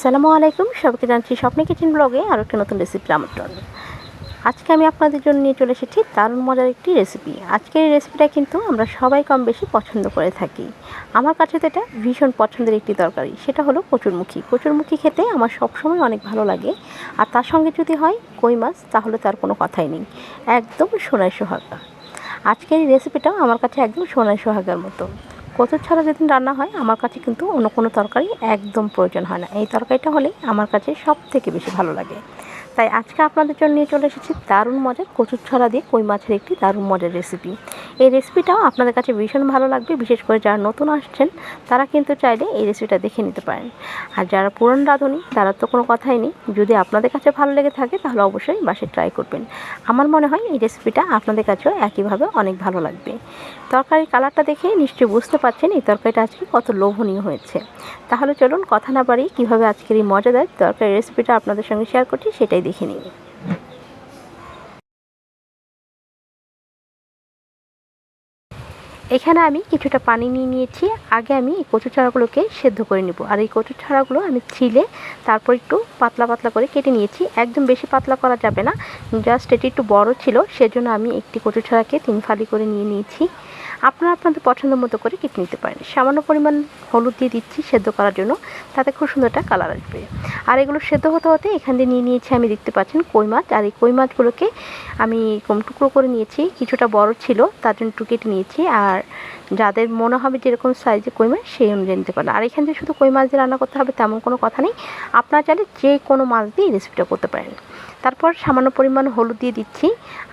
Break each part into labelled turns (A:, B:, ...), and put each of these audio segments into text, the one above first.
A: আসসালামু আলাইকুম। সবাইকে জানছি স্বপ্নে কিচেন ব্লগে আরও একটা নতুন রেসিপি আমন্ত্রণ। আজকে আমি আপনাদের জন্য নিয়ে চলে এসেছি দারুণ মজার একটি রেসিপি আজকের এই রেসিপিটা কিন্তু আমরা সবাই কম বেশি পছন্দ করে থাকি। আমার কাছে তো এটা ভীষণ পছন্দের একটি তরকারি। সেটা হলো কচুরমুখী। কচুরমুখী খেতে আমার সবসময় অনেক ভালো লাগে। আর তার সঙ্গে যদি হয় কই মাছ, তাহলে তার কোনো কথাই নেই। একদম সোনায় সোহাগা। আজকের এই রেসিপিটাও আমার কাছে একদম সোনায় সোহাগার মতো। কচুর ছাড়া যেদিন রান্না হয়, আমার কাছে কিন্তু অন্য কোনো তরকারি একদম প্রয়োজন হয় না। এই তরকারিটা হলেই আমার কাছে সব থেকে বেশি ভালো লাগে। তাই আজকে আপনাদের জন্য নিয়ে চলে এসেছি দারুণ মজার কচুর ছড়া দিয়ে কই মাছের একটি দারুণ মজার রেসিপি এই রেসিপিটাও আপনাদের কাছে ভীষণ ভালো লাগবে, বিশেষ করে যারা নতুন আসছেন, তারা কিন্তু চাইলে এই রেসিপিটা দেখে নিতে পারেন। আর যারা পুরন রাঁধুনি, তারা তো কোনো কথাই নেই। যদি আপনাদের কাছে ভালো লেগে থাকে, তাহলে অবশ্যই বাসে ট্রাই করবেন। আমার মনে হয় এই রেসিপিটা আপনাদের কাছেও একইভাবে অনেক ভালো লাগবে। তরকারির কালারটা দেখে নিশ্চয়ই বুঝতে পারছেন এই তরকারিটা আজকে কত লোভনীয় হয়েছে। তাহলে চলুন কথা না পারি কীভাবে আজকের এই মজাদার তরকারি রেসিপিটা আপনাদের সঙ্গে শেয়ার করছি সেটাই দেখে নিন এখানে আমি কিছুটা পানি নিয়ে নিয়েছি। আগে আমি এই কচু চারাগুলোকে সেদ্ধ করে নেব। আর এই কচু ছাড়াগুলো আমি ছিলে তারপর একটু পাতলা পাতলা করে কেটে নিয়েছি। একদম বেশি পাতলা করা যাবে না। জাস্ট এটি একটু বড় ছিল, সেজন্য আমি একটি কচু ছাড়াকে তিন ফালি করে নিয়ে নিয়েছি। আপনারা আপনাদের পছন্দ মতো করে কেটে নিতে পারেন। সামান্য পরিমাণ হলুদ দিয়ে দিচ্ছি সেদ্ধ করার জন্য। তাতে খুব সুন্দর একটা কালার আসবে। আর এগুলো সেদ্ধ হতে হতে এখান দিয়ে নিয়ে নিয়েছি আমি দেখতে পাচ্ছেন কই মাছ। আর এই কই মাছগুলোকে আমি কম টুকরো করে নিয়েছি। কিছুটা বড় ছিল, তার জন্য একটু কেটে নিয়েছি। আর যাদের মনে হবে যেরকম সাইজে কই মাছ, সেই অনুযায়ী নিতে পারেন আর এখান যে শুধু কই মাছ দিয়ে রান্না করতে হবে তেমন কোনো কথা নেই। আপনারা চাইলে যে কোনো মাছ দিয়ে রেসিপিটা করতে পারেন। তারপর সামান্য পরিমাণ হলুদ দিয়ে দিচ্ছি।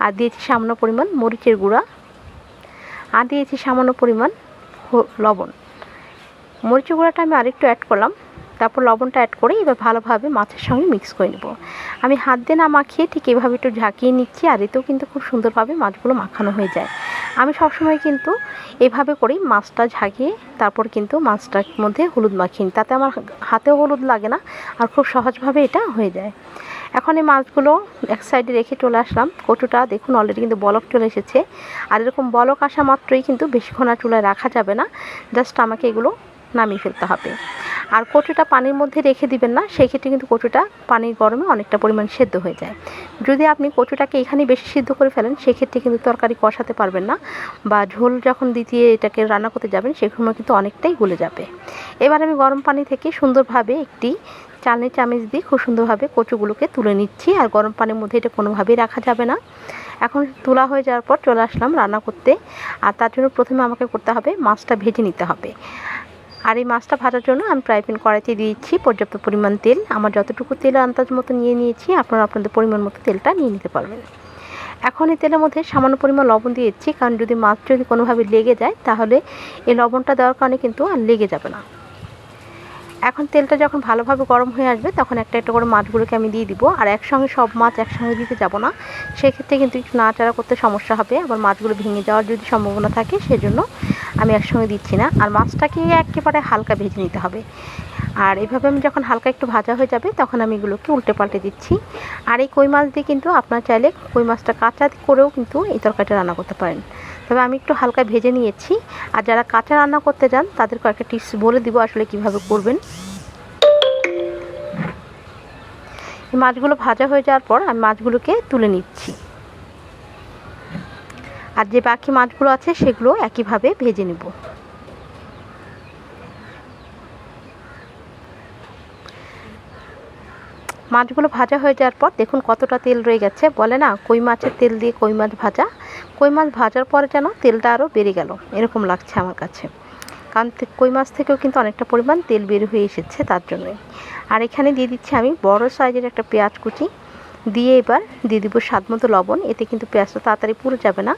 A: আর দিয়েছি সামান্য পরিমাণ মরিচের গুঁড়া। আর দিয়েছি সামান্য পরিমাণ লবণ। মরিচ গুঁড়াটা আমি আরেকটু অ্যাড করলাম, তারপর লবণটা অ্যাড করে এবার ভালোভাবে মাছের সঙ্গে মিক্স করে নেব। আমি হাত দিয়ে না মাখিয়ে ঠিক এভাবে একটু ঝাঁকিয়ে নিচ্ছি, আর এতেও কিন্তু খুব সুন্দরভাবে মাছগুলো মাখানো হয়ে যায়। আমি সবসময় কিন্তু এভাবে করেই মাছটা ঝাঁকিয়ে তারপর কিন্তু মাছটার মধ্যে হলুদ নিই। তাতে আমার হাতেও হলুদ লাগে না আর খুব সহজভাবে এটা হয়ে যায়। এখন এই মাছগুলো এক সাইডে রেখে চলে আসলাম। কচুটা দেখুন অলরেডি কিন্তু বলক চলে এসেছে। আর এরকম বলক আসা মাত্রই কিন্তু বেশিক্ষণ আর চুলায় রাখা যাবে না। জাস্ট আমাকে এগুলো নামিয়ে ফেলতে হবে। আর কচুটা পানির মধ্যে রেখে দিবেন না সেই ক্ষেত্রে কিন্তু কচুটা পানির গরমে অনেকটা পরিমাণ সেদ্ধ হয়ে যায়। যদি আপনি কচুটাকে এখানে বেশি সিদ্ধ করে ফেলেন, সেক্ষেত্রে কিন্তু তরকারি কষাতে পারবেন না বা ঝোল যখন দ্বিতীয় এটাকে রান্না করতে যাবেন, সে সময় কিন্তু অনেকটাই গলে যাবে। এবার আমি গরম পানি থেকে সুন্দরভাবে একটি চালনি চামচ দিয়ে খুব সুন্দরভাবে কচুগুলোকে তুলে নিচ্ছি, আর গরম পানির মধ্যে এটা কোনোভাবেই রাখা যাবে না। এখন তোলা হয়ে যাওয়ার পর চলে আসলাম রান্না করতে, আর তার জন্য প্রথমে আমাকে করতে হবে মাছটা ভেজে নিতে হবে। আর এই মাছটা ভাজার জন্য আমি ফ্রাই প্যান কড়াইতে দিয়েছি পর্যাপ্ত পরিমাণ তেল। আমার যতটুকু তেল আন্দাজ মতো নিয়ে নিয়েছি, আপনারা আপনাদের পরিমাণ মতো তেলটা নিয়ে নিতে পারবেন। এখন এই তেলের মধ্যে সামান্য পরিমাণ লবণ দিয়েছি কারণ যদি মাছ যদি কোনোভাবে লেগে যায়, তাহলে এই লবণটা দেওয়ার কারণে কিন্তু আর লেগে যাবে না। এখন তেলটা যখন ভালোভাবে গরম হয়ে আসবে, তখন একটা একটা করে মাছগুলোকে আমি দিয়ে দিব। আর একসঙ্গে সব মাছ একসঙ্গে দিতে যাব না। সেক্ষেত্রে কিন্তু নাড়াচাড়া করতে সমস্যা হবে। আবার মাছগুলো ভেঙে যাওয়ার যদি সম্ভাবনা থাকে, সেজন্য আমি একসঙ্গে দিচ্ছি না। আর মাছটাকে একেবারে হালকা ভেজে নিতে হবে। আর এভাবে আমি যখন হালকা একটু ভাজা হয়ে যাবে, তখন আমি এগুলোকে উল্টে পাল্টে দিচ্ছি। আর এই কই মাছ দিয়ে কিন্তু আপনার চাইলে কই মাছটা কাঁচা করেও কিন্তু এই তরকারিটা রান্না করতে পারেন। তবে আমি একটু হালকা ভেজে নিয়েছি। আর যারা কাঁচা রান্না করতে যান তাদের কয়েকটা টিপস বলে দিব আসলে কীভাবে করবেন। মাছগুলো ভাজা হয়ে যাওয়ার পর আমি মাছগুলোকে তুলে নিচ্ছি। আর যে বাকি মাছগুলো আছে সেগুলো একইভাবে ভেজে নেব। মাছগুলো ভাজা হয়ে যাওয়ার পর দেখুন কতটা তেল রয়ে গেছে। বলে না, কই মাছের তেল দিয়ে কই মাছ ভাজা? কই মাছ ভাজার পরে যেন তেলটা আরও বেড়ে গেল। এরকম লাগছে আমার কাছে। কারণ কই মাছ থেকেও কিন্তু অনেকটা পরিমাণ তেল বের হয়ে এসেছে তার জন্যই। আর এখানে দিয়ে দিচ্ছি আমি বড় সাইজের একটা পেঁয়াজ কুচি। দিয়ে এবার দিয়ে দিব স্বাদ মতো লবণ। এতে কিন্তু পেঁয়াজটা তাড়াতাড়ি পুড়ে যাবে না।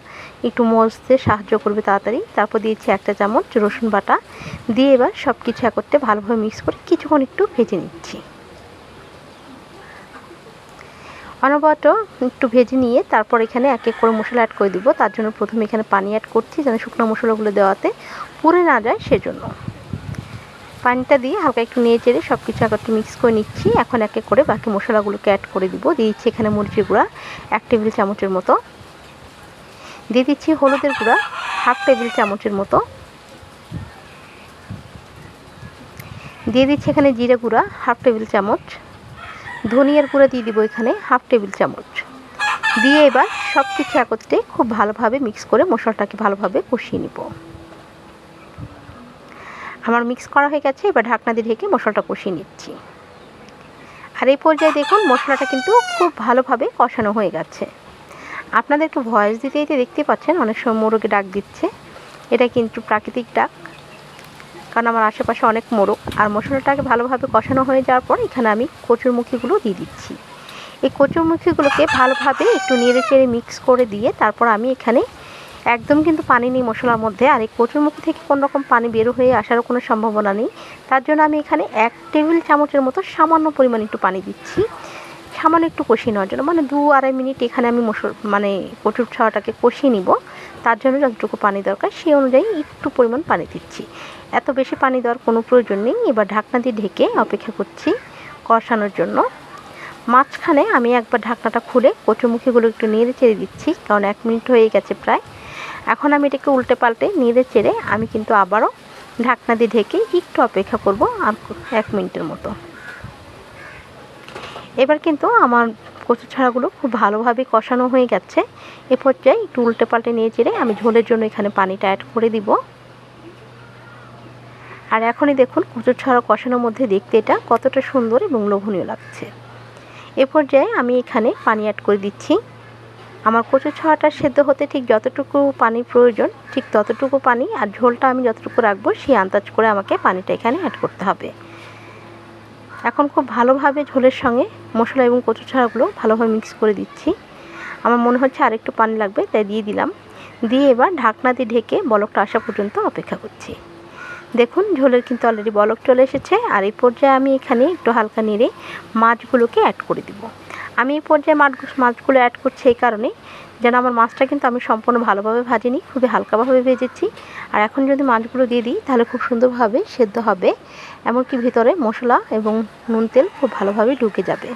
A: একটু মজতে সাহায্য করবে তাড়াতাড়ি। তারপর দিয়েছি একটা চামচ রসুন বাটা। দিয়ে এবার সব কিছু একত্রে ভালোভাবে মিক্স করে কিছুক্ষণ একটু ভেজে নিচ্ছি। অনবরত একটু ভেজে নিয়ে তারপর এখানে এক এক করে মশলা অ্যাড করে দিব। তার জন্য প্রথমে এখানে পানি অ্যাড করছি যেন শুকনো মশলাগুলো দেওয়াতে পুড়ে না যায় সেজন্য। পানিটা দিয়ে হালকা একটু নিয়ে চেড়ে সব কিছু একটু মিক্স করে নিচ্ছি। এখন এক করে বাকি মশলাগুলোকে অ্যাড করে দিব। দিচ্ছি এখানে মরিচের গুঁড়া, এক টেবিল চামচের মতো। দিয়ে দিচ্ছি হলুদের গুঁড়া, হাফ টেবিল চামচের মতো। দিয়ে দিচ্ছি এখানে জিরে গুঁড়া, হাফ টেবিল চামচ। ধনিয়ার গুঁড়া দিয়ে দিব এখানে হাফ টেবিল চামচ। দিয়ে এবার সব কিছু একত্রে খুব ভালোভাবে মিক্স করে মশলাটাকে ভালোভাবে কষিয়ে নিব। আমার মিক্স করা হয়ে গেছে, এবার ঢাকনা দিয়ে ঢেকে মশলাটা কষিয়ে নিচ্ছি। আর এই পর্যায়ে দেখুন, মশলাটা কিন্তু খুব ভালোভাবে কষানো হয়ে গেছে। আপনাদেরকে ভয়েস দিতে দিতে দেখতে পাচ্ছেন, অনেক সময় মোরগে ডাক দিচ্ছে। এটা কিন্তু প্রাকৃতিক ডাক, কারণ আমার আশেপাশে অনেক মোরগ। আর মশলাটাকে ভালোভাবে কষানো হয়ে যাওয়ার পর এখানে আমি কচুরমুখিগুলো দিয়ে দিচ্ছি। এই কচুরমুখিগুলোকে ভালোভাবে একটু নেড়ে চেড়ে মিক্স করে দিয়ে তারপর আমি এখানে একদম কিন্তু পানি নেই মশলার মধ্যে, আর এই কচুর মুখ থেকে কোনো রকম পানি বের হয়ে আসারও কোনো সম্ভাবনা নেই। তার জন্য আমি এখানে এক টেবিল চামচের মতো সামান্য পরিমাণ একটু পানি দিচ্ছি। সামান্য একটু কষিয়ে নেওয়ার জন্য মানে দু আড়াই মিনিট এখানে আমি মশলা মানে কচুর ছাওয়াটাকে কষিয়ে নিব। তার জন্য যতটুকু পানি দরকার সেই অনুযায়ী একটু পরিমাণ পানি দিচ্ছি। এত বেশি পানি দেওয়ার কোনো প্রয়োজন নেই। এবার ঢাকনা দিয়ে ঢেকে অপেক্ষা করছি কষানোর জন্য। মাঝখানে আমি একবার ঢাকনাটা খুলে কচুমুখিগুলো একটু নেড়ে চেড়ে দিচ্ছি, কারণ এক মিনিট হয়ে গেছে প্রায়। এখন আমি এটাকে উল্টে পাল্টে নেড়ে চেড়ে আমি কিন্তু আবারও ঢাকনা দিয়ে ঢেকে একটু অপেক্ষা করব আর এক মিনিটের মতো। এবার কিন্তু আমার কচু ছাড়াগুলো খুব ভালোভাবে কষানো হয়ে গেছে। এ পর্যায়ে একটু উল্টে পাল্টে নিয়ে চেড়ে আমি ঝোলের জন্য এখানে পানিটা অ্যাড করে দিব। আর এখনই দেখুন কচুর ছড়া কষানোর মধ্যে দেখতে এটা কতটা সুন্দর এবং লোভনীয় লাগছে। এ পর্যায়ে আমি এখানে পানি অ্যাড করে দিচ্ছি। আমার কচু ছড়াটা সেদ্ধ হতে ঠিক যতটুকু পানি প্রয়োজন, ঠিক ততটুকু পানি আর ঝোলটা আমি যতটুকু রাখব সেই আন্দাজ করে আমাকে পানিটা এখানে অ্যাড করতে হবে। এখন খুব ভালোভাবে ঝোলের সঙ্গে মশলা এবং কচু ছাড়াগুলো ভালোভাবে মিক্স করে দিচ্ছি। আমার মনে হচ্ছে আরেকটু পানি লাগবে, তাই দিয়ে দিলাম। দিয়ে এবার ঢাকনা দিয়ে ঢেকে বলকটা আসা পর্যন্ত অপেক্ষা করছি। দেখুন, ঝোলের কিন্তু অলরেডি বলক চলে এসেছে। আর এই পর্যায়ে আমি এখানে একটু হালকা নেড়ে মাছগুলোকে অ্যাড করে দিব। আমি এই পর্যায়ে মাছ মাছগুলো অ্যাড করছি এই কারণেই। যেন আমার মাছটা কিন্তু আমি সম্পূর্ণ ভালোভাবে ভাজিনি, খুবই হালকাভাবে ভেজেছি। আর এখন যদি মাছগুলো দিয়ে দিই, তাহলে খুব সুন্দরভাবে সেদ্ধ হবে। এমনকি ভিতরে মশলা এবং নুন তেল খুব ভালোভাবে ঢুকে যাবে।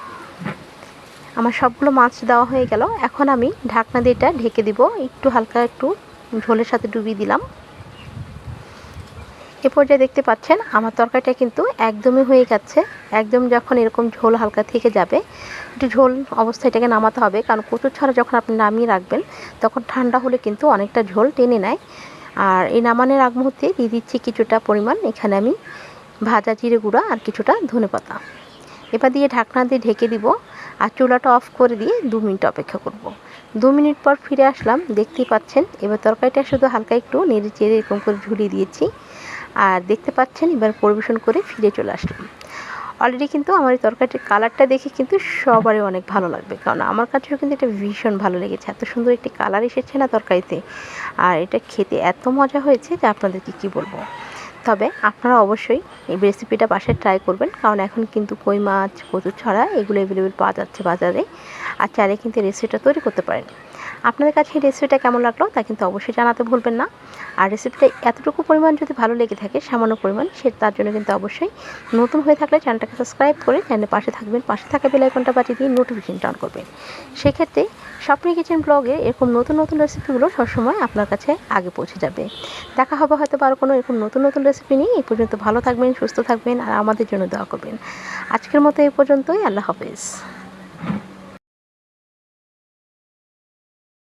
A: আমার সবগুলো মাছ দেওয়া হয়ে গেল। এখন আমি ঢাকনা দিয়ে এটা ঢেকে দিব। একটু হালকা একটু ঝোলের সাথে ডুবিয়ে দিলাম। এ পর্যায়ে দেখতে পাচ্ছেন, আমার তরকারিটা কিন্তু একদমই হয়ে গেছে। একদম যখন এরকম ঝোল হালকা থেকে যাবে, একটু ঝোল অবস্থা এটাকে নামাতে হবে। কারণ কচুর ছাড়া যখন আপনি নামিয়ে রাখবেন, তখন ঠান্ডা হলে কিন্তু অনেকটা ঝোল টেনে নেয়। আর এই নামানোর আগ মুহূর্তে দিয়ে দিচ্ছি কিছুটা পরিমাণ এখানে আমি ভাজা জিরে গুঁড়া আর কিছুটা ধনে পাতা। এবার দিয়ে ঢাকনা দিয়ে ঢেকে দিব আর চুলাটা অফ করে দিয়ে দু মিনিট অপেক্ষা করব। দু মিনিট পর ফিরে আসলাম, দেখতেই পাচ্ছেন, এবার তরকারিটা শুধু হালকা একটু নেড়ে চেড়ে এরকম করে ঝুলিয়ে দিয়েছি। আর দেখতে পাচ্ছেন, এবার পরিবেশন করে ফিরে চলে আসলাম। অলরেডি কিন্তু আমার এই তরকারিটির কালারটা দেখে কিন্তু সবারই অনেক ভালো লাগবে। কারণ আমার কাছেও কিন্তু এটা ভীষণ ভালো লেগেছে। এত সুন্দর একটি কালার এসেছে না তরকারিতে। আর এটা খেতে এত মজা হয়েছে যে আপনাদেরকে কি বলব? তবে আপনারা অবশ্যই এই রেসিপিটা বাসায় ট্রাই করবেন। কারণ এখন কিন্তু কই মাছ কচু ছড়া, এগুলো অ্যাভেলেবেল পাওয়া যাচ্ছে বাজারে। আর চাইলে কিন্তু রেসিপিটা তৈরি করতে পারেন। আপনাদের কাছে এই রেসিপিটা কেমন লাগল তা কিন্তু অবশ্যই জানাতে ভুলবেন না। আর রেসিপিটা এতটুকু পরিমাণ যদি ভালো লেগে থাকে, সামান্য পরিমাণ, সে তার জন্য কিন্তু অবশ্যই নতুন হয়ে থাকলে চ্যানেলটাকে সাবস্ক্রাইব করে চ্যানেলের পাশে থাকবেন, পাশে থাকা বেলাইকনটা বাজিয়ে দিয়ে নোটিফিকেশনটা অন করবেন। সেক্ষেত্রে স্বপ্নি কিচেন ব্লগে এরকম নতুন নতুন রেসিপিগুলো সবসময় আপনার কাছে আগে পৌঁছে যাবে। দেখা হবে হয়তো আরও কোনো এরকম নতুন নতুন রেসিপি নিয়ে। এই পর্যন্ত ভালো থাকবেন, সুস্থ থাকবেন, আর আমাদের জন্য দোয়া করবেন। আজকের মতো এই পর্যন্তই। আল্লাহ হাফেজ।